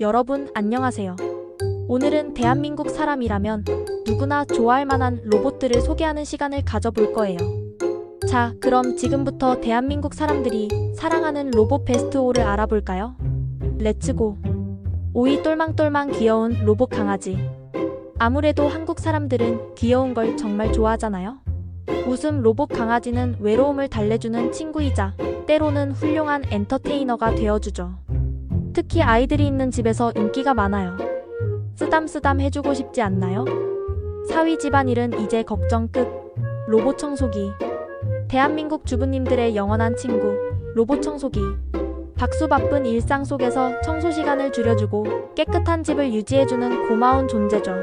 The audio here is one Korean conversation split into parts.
여러분 안녕하세요. 오늘은 대한민국 사람이라면 누구나 좋아할 만한 로봇들을 소개하는 시간을 가져볼 거예요. 자, 그럼 지금부터 대한민국 사람들이 사랑하는 로봇 베스트 5를 알아볼까요? 렛츠고! 5위 똘망똘망 귀여운 로봇 강아지. 아무래도 한국 사람들은 귀여운 걸 정말 좋아하잖아요. 웃음 로봇 강아지는 외로움을 달래주는 친구이자 때로는 훌륭한 엔터테이너가 되어주죠. 특히 아이들이 있는 집에서 인기가 많아요. 쓰담쓰담 해주고 싶지 않나요? 사위 집안일은 이제 걱정 끝. 로봇 청소기. 대한민국 주부님들의 영원한 친구, 로봇 청소기. 박수 바쁜 일상 속에서 청소 시간을 줄여주고 깨끗한 집을 유지해주는 고마운 존재죠.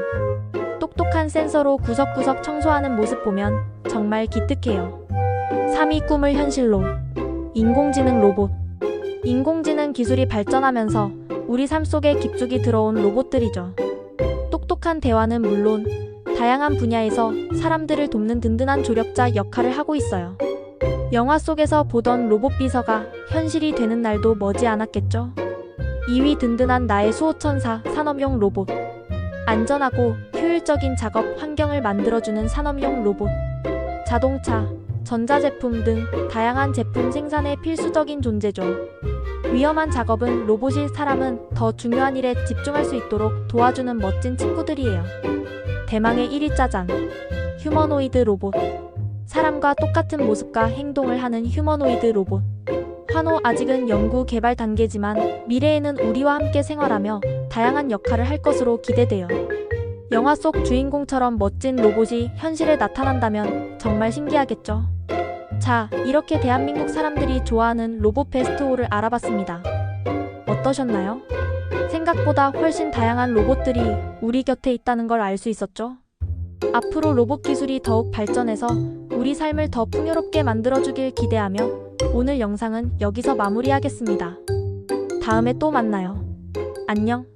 똑똑한 센서로 구석구석 청소하는 모습 보면 정말 기특해요. 3위 꿈을 현실로. 인공지능 로봇. 인공지능 기술이 발전하면서 우리 삶 속에 깊숙이 들어온 로봇들이죠. 똑똑한 대화는 물론 다양한 분야에서 사람들을 돕는 든든한 조력자 역할을 하고 있어요. 영화 속에서 보던 로봇 비서가 현실이 되는 날도 머지 않았겠죠. 2위 든든한 나의 수호천사 산업용 로봇. 안전하고 효율적인 작업 환경을 만들어주는 산업용 로봇. 자동차, 전자제품 등 다양한 제품 생산에 필수적인 존재죠. 위험한 작업은 로봇이 사람은 더 중요한 일에 집중할 수 있도록 도와주는 멋진 친구들이에요. 대망의 1위 짜장. 휴머노이드 로봇. 사람과 똑같은 모습과 행동을 하는 휴머노이드 로봇. 환호 아직은 연구 개발 단계지만 미래에는 우리와 함께 생활하며 다양한 역할을 할 것으로 기대돼요. 영화 속 주인공처럼 멋진 로봇이 현실에 나타난다면 정말 신기하겠죠. 자, 이렇게 대한민국 사람들이 좋아하는 로봇 베스트 5를 알아봤습니다. 어떠셨나요? 생각보다 훨씬 다양한 로봇들이 우리 곁에 있다는 걸 알 수 있었죠? 앞으로 로봇 기술이 더욱 발전해서 우리 삶을 더 풍요롭게 만들어주길 기대하며 오늘 영상은 여기서 마무리하겠습니다. 다음에 또 만나요. 안녕.